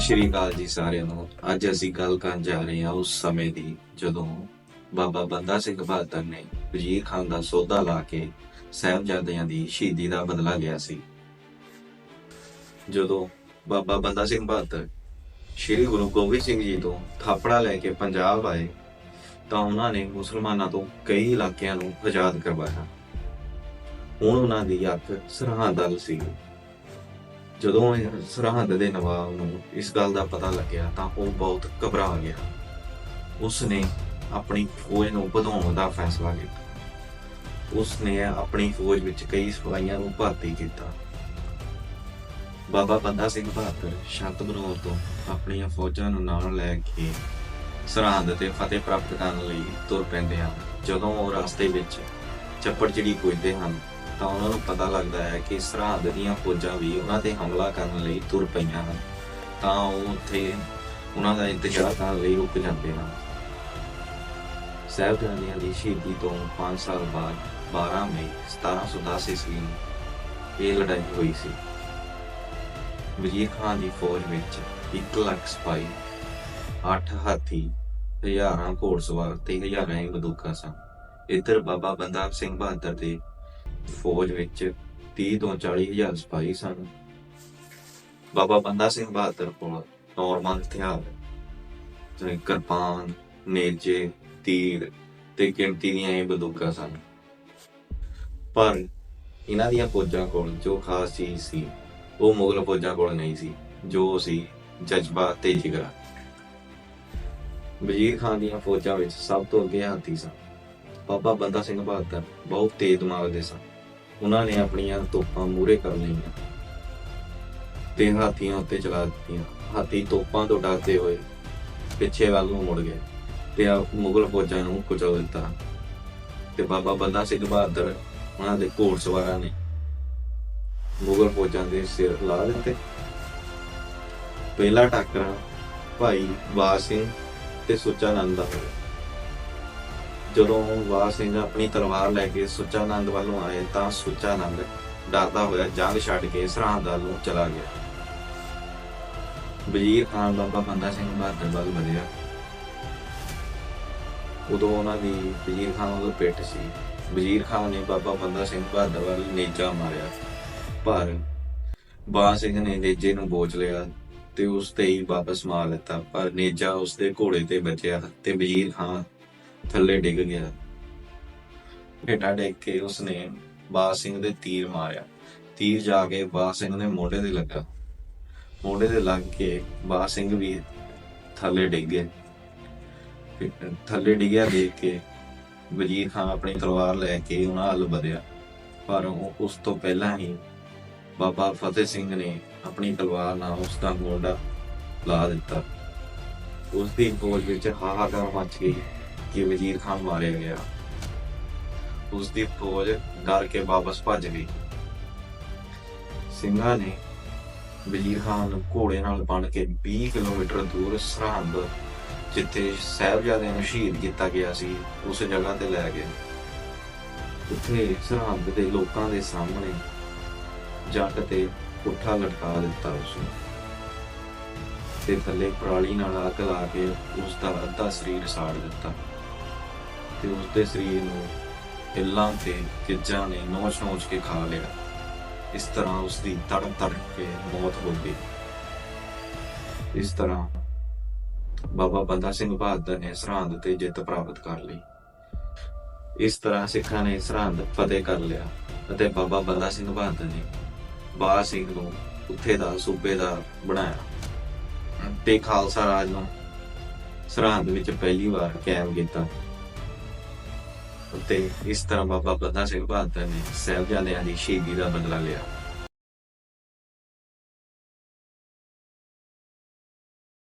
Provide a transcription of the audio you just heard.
ਸਤਿ ਸ਼੍ਰੀ ਅਕਾਲ ਜੀ ਸਾਰਿਆਂ ਨੂੰ। ਅੱਜ ਅਸੀਂ ਗੱਲ ਕਰਨ ਜਾ ਰਹੇ ਹਾਂ ਉਸ ਸਮੇਂ ਦੀ ਜਦੋਂ ਬਾਬਾ ਬੰਦਾ ਸਿੰਘ ਬਹਾਦਰ ਨੇ ਵਜ਼ੀਰ ਖਾਨ ਦਾ ਸੌਦਾ ਲਾ ਕੇ ਸਾਹਿਬਜ਼ਾਦਿਆਂ ਦੀ ਸ਼ਹੀਦੀ ਦਾ ਬਦਲਾ ਲਿਆ ਸੀ। ਜਦੋਂ ਬਾਬਾ ਬੰਦਾ ਸਿੰਘ ਬਹਾਦਰ ਸ਼੍ਰੀ ਗੁਰੂ ਗੋਬਿੰਦ ਸਿੰਘ ਜੀ ਤੋਂ ਥਾਪੜਾ ਲੈ ਕੇ ਪੰਜਾਬ ਆਏ, ਤਾਂ ਉਹਨਾਂ ਨੇ ਮੁਸਲਮਾਨਾਂ ਤੋਂ ਕਈ ਇਲਾਕਿਆਂ ਨੂੰ ਆਜ਼ਾਦ ਕਰਵਾਇਆ। ਹੁਣ ਉਹਨਾਂ ਦੀ ਅੱਖ ਸਰਹੱਦ ਵੱਲ ਸੀ। ਜਦੋਂ ਇਹ ਸਰਹੱਦ ਦੇ ਨਵਾਬ ਨੂੰ ਇਸ ਗੱਲ ਦਾ ਪਤਾ ਲੱਗਿਆ ਤਾਂ ਉਹ ਬਹੁਤ ਘਬਰਾ ਗਿਆ। ਉਸ ਨੇ ਆਪਣੀ ਫੌਜ ਨੂੰ ਵਧਾਉਣ ਦਾ ਫੈਸਲਾ ਕੀਤਾ। ਉਸ ਨੇ ਆਪਣੀ ਫੌਜ ਵਿੱਚ ਕਈ ਸਿਪਾਹੀਆਂ ਨੂੰ ਭਰਤੀ ਕੀਤਾ। ਬਾਬਾ ਬੰਦਾ ਸਿੰਘ ਬਹਾਦਰ ਸ਼ਾਂਤ ਬਨੌਰ ਤੋਂ ਆਪਣੀਆਂ ਫੌਜਾਂ ਨੂੰ ਨਾਲ ਲੈ ਕੇ ਸਰਹੰਦ ਤੇ ਫਤਿਹ ਪ੍ਰਾਪਤ ਕਰਨ ਲਈ ਤੁਰ ਪੈਂਦੇ ਹਨ। ਜਦੋਂ ਉਹ ਰਸਤੇ ਵਿੱਚ ਚੱਪੜ ਚਿੜੀ ਪੁੱਜਦੇ ਹਨ ਤਾਂ ਉਹਨਾਂ ਨੂੰ ਪਤਾ ਲੱਗਦਾ ਹੈ ਕਿ ਸਰਹੱਦ ਦੀਆਂ ਫੌਜਾਂ ਵੀ ਉਹਨਾਂ ਤੇ ਹਮਲਾ ਕਰਨ ਲਈ ਤੁਰ ਪਈਆਂ ਹਨ। ਤਾਂ ਉਹ ਉੱਥੇ ਉਹਨਾਂ ਦਾ ਇੰਤਜ਼ਾਰ ਕਰਨ ਲਈ ਰੁਕ ਜਾਂਦੇ ਹਨ। ਸਾਹਿਬਜ਼ਾਦਿਆਂ ਦੀ ਸ਼ਹੀਦੀ ਤੋਂ 5 ਸਾਲ ਬਾਅਦ 12 ਮਈ 1710 ਈਸਵੀ ਨੂੰ ਇਹ ਲੜਾਈ ਹੋਈ ਸੀ। ਵਜ਼ੀਰ ਖਾਨ ਦੀ ਫੌਜ ਵਿੱਚ 1 ਲੱਖ ਸਿਪਾਹੀ 8 ਹਾਥੀ, ਹਜ਼ਾਰਾਂ ਘੋੜਸਵਾਰ ਤੇ ਹਜ਼ਾਰਾਂ ਹੀ ਬੰਦੂਕਾਂ ਸਨ। ਇੱਧਰ ਬਾਬਾ ਬੰਦਾ ਸਿੰਘ ਬਹਾਦਰ ਦੇ ਫੌਜ ਵਿੱਚ 30 ਤੋਂ 40 ਹਜ਼ਾਰ ਸਿਪਾਹੀ ਸਨ। ਬਾਬਾ ਬੰਦਾ ਸਿੰਘ ਬਹਾਦਰ ਕੋਲ ਨੌਰਮਲ ਹਥਿਆਰ, ਜਿਵੇਂ ਕਿਰਪਾਨ ਨੇਜੇ ਤੀਰ ਤੇ ਗਿਣਤੀ ਦੀਆਂ ਇਹ ਬੰਦੂਕਾਂ ਸਨ। ਪਰ ਇਹਨਾਂ ਦੀਆਂ ਫੌਜਾਂ ਕੋਲ ਜੋ ਖਾਸ ਚੀਜ਼ ਸੀ, ਉਹ ਮੁਗਲ ਫੌਜਾਂ ਕੋਲ ਨਹੀਂ ਸੀ, ਜੋ ਸੀ ਜਜ਼ਬਾ ਤੇ ਜਿਗਰਾ। ਵਜ਼ੀਰ ਖਾਨ ਦੀਆਂ ਫੌਜਾਂ ਵਿੱਚ ਸਭ ਤੋਂ ਅੱਗੇ ਹਾਥੀ ਸਨ। ਬਾਬਾ ਬੰਦਾ ਸਿੰਘ ਬਹਾਦਰ ਬਹੁਤ ਤੇਜ਼ ਦਿਮਾਗ ਦੇ ਸਨ। ਉਹਨਾਂ ਨੇ ਆਪਣੀਆਂ ਤੋਪਾਂ ਮੂਰੇ ਕਰ ਲਈਆਂ ਤੇ ਹਾਥੀਆਂ ਉੱਤੇ ਚਲਾ ਦਿੱਤੀਆਂ। ਹਾਥੀ ਤੋਪਾਂ ਤੋਂ ਡਰਦੇ ਹੋਏ ਪਿੱਛੇ ਵੱਲ ਨੂੰ ਮੁੜ ਗਏ ਤੇ ਆ ਮੁਗਲ ਫੌਜਾਂ ਨੂੰ ਕੁਚਲ ਦਿੱਤਾ ਤੇ ਬਾਬਾ ਬੰਦਾ ਸਿੰਘ ਬਹਾਦਰ ਉਹਨਾਂ ਦੇ ਘੋੜਸਵਾਰਾਂ ਨੇ ਮੁਗਲ ਫੌਜਾਂ ਦੇ ਸਿਰ ਲਾ ਦਿੱਤੇ। ਪਹਿਲਾ ਟੱਕਰਾ, ਭਾਈ ਬਾਜ ਸਿੰਘ ਤੇ ਸੁੱਚਾ ਨੰਦ ਦਾ ਹੋਇਆ। ਜਦੋਂ ਬਾਜ ਸਿੰਘ ਆਪਣੀ ਤਲਵਾਰ ਲੈ ਕੇ ਸੁੱਚਾ ਨੰਦ ਵੱਲੋਂ ਆਏ ਤਾਂ ਸੁੱਚਾ ਨੰਦ ਡਰਦਾ ਹੋਇਆ ਜੰਗ ਛੱਡ ਕੇ ਸਰਹੰਦ ਵੱਲ ਨੂੰ ਚਲਾ ਗਿਆ। ਵਜ਼ੀਰ ਖਾਨ ਬਾਬਾ ਬੰਦਾ ਸਿੰਘ ਬਹਾਦਰ ਵੱਲ ਵਧਿਆ। ਉਦੋਂ ਉਹਨਾਂ ਦੀ ਵਜ਼ੀਰ ਖਾਨ ਵੱਲ ਪਿੱਠ ਸੀ। ਵਜ਼ੀਰ ਖਾਨ ਨੇ ਬਾਬਾ ਬੰਦਾ ਸਿੰਘ ਬਹਾਦਰ ਵੱਲ ਨੇਜਾ ਮਾਰਿਆ। ਪਰ ਬਾਜ ਸਿੰਘ ਨੇ ਨੇਜੇ ਨੂੰ ਬੋਚ ਲਿਆ ਤੇ ਉਸ ਤੇ ਹੀ ਵਾਪਸ ਮਾਰ ਲਿੱਤਾ ਪਰ ਨੇਜਾ ਉਸ ਦੇ ਘੋੜੇ ਤੇ ਬਚਿਆ ਤੇ ਵਜ਼ੀਰ ਖਾਨ ਥੱਲੇ ਡਿੱਗ ਗਿਆ। ਹੇਠਾਂ ਡਿੱਗ ਕੇ ਉਸਨੇ ਬਾਜ ਸਿੰਘ ਦੇ ਤੀਰ ਮਾਰਿਆ। ਤੀਰ ਜਾ ਕੇ ਬਾਜ ਸਿੰਘ ਦੇ ਮੋਢੇ ਤੇ ਲੱਗਾ। ਮੋਢੇ ਤੇ ਲੱਗ ਕੇ ਬਾਜ ਸਿੰਘ ਵੀ ਥੱਲੇ ਡਿੱਗ ਗਿਆ ਥੱਲੇ ਡਿੱਗਿਆ ਦੇਖ ਕੇ ਵਜ਼ੀਰ ਖਾਨ ਆਪਣੀ ਤਲਵਾਰ ਲੈ ਕੇ ਉਹਨਾਂ ਹੱਲ ਵਧਿਆ। ਪਰ ਉਸ ਤੋਂ ਪਹਿਲਾਂ ਹੀ ਬਾਬਾ ਫਤਿਹ ਸਿੰਘ ਨੇ ਆਪਣੀ ਤਲਵਾਰ ਨਾਲ ਉਸ ਦਾ ਮੋਢਾ ਲਾ ਦਿੱਤਾ। ਉਸ ਦੀ ਫੌਜ ਵਿੱਚ ਹਾਹਾਕਾਰ ਮਚ ਗਈ। ਕਿ ਵਜ਼ੀਰ ਖਾਨ ਮਾਰਿਆ ਗਿਆ ਉਸ ਦੀ ਫੌਜ ਡਰ ਕੇ ਵਾਪਸ ਭੱਜ ਗਈ। ਸਿੰਘਾਂ ਨੇ ਵਜ਼ੀਰ ਖਾਨ ਨੂੰ ਘੋੜੇ ਨਾਲ ਬੰਨ ਕੇ 20 ਕਿਲੋਮੀਟਰ ਦੂਰ ਸਰਹੰਦ, ਜਿੱਥੇ ਸਾਹਿਬਜ਼ਾਦਿਆਂ ਨੂੰ ਸ਼ਹੀਦ ਕੀਤਾ ਗਿਆ ਸੀ, ਉਸ ਜਗ੍ਹਾ ਤੇ ਲੈ ਗਏ। ਉੱਥੇ ਸਰਹੰਦ ਦੇ ਲੋਕਾਂ ਦੇ ਸਾਹਮਣੇ ਜੱਟ ਤੇ ਪੁੱਠਾ ਲਟਕਾ ਦਿੱਤਾ ਉਸ ਨੂੰ। ਤੇ ਥੱਲੇ ਪਰਾਲੀ ਨਾਲ ਅੱਗ ਲਾ ਕੇ ਉਸ ਦਾ ਅੱਧਾ ਸਰੀਰ ਸਾੜ ਦਿੱਤਾ। ਤੇ ਉਸ ਦੇ ਸਰੀਰ ਨੂੰ ਹਿੱਲਾਂ ਤੇ ਕਿੱਜਾਂ ਨੇ ਨੋਚ-ਨੋਚ ਕੇ ਖਾ ਲਿਆ। ਇਸ ਤਰ੍ਹਾਂ ਉਸ ਦੀ ਤੜਪ ਤੜਪ ਕੇ ਮੌਤ ਹੋ ਗਈ। ਇਸ ਤਰ੍ਹਾਂ ਬਾਬਾ ਬੰਦਾ ਸਿੰਘ ਬਹਾਦਰ ਨੇ ਸਰਹੰਦ ਤੇ ਜਿੱਤ ਪ੍ਰਾਪਤ ਕਰ ਲਈ। ਇਸ ਤਰ੍ਹਾਂ ਸਿੱਖਾਂ ਨੇ ਸਰਹੰਦ ਫਤਿਹ ਕਰ ਲਿਆ ਅਤੇ ਬਾਬਾ ਬੰਦਾ ਸਿੰਘ ਬਹਾਦਰ ਨੇ ਬਾਜ ਸਿੰਘ ਨੂੰ ਉੱਥੇ ਦਾ ਸੂਬੇਦਾਰ ਬਣਾਇਆ। ਤੇ ਖਾਲਸਾ ਰਾਜ ਨੂੰ ਸਰਹੰਦ ਵਿੱਚ ਪਹਿਲੀ ਵਾਰ ਕਾਇਮ ਕੀਤਾ। ਅਤੇ ਇਸ ਤਰ੍ਹਾਂ ਬਾਬਾ ਬੰਦਾ ਸਿੰਘ ਬਹਾਦਰ ਨੇ ਸਾਹਿਬਜ਼ਾਦਿਆਂ ਦੀ ਸ਼ਹੀਦੀ ਦਾ ਬਦਲਾ ਲਿਆ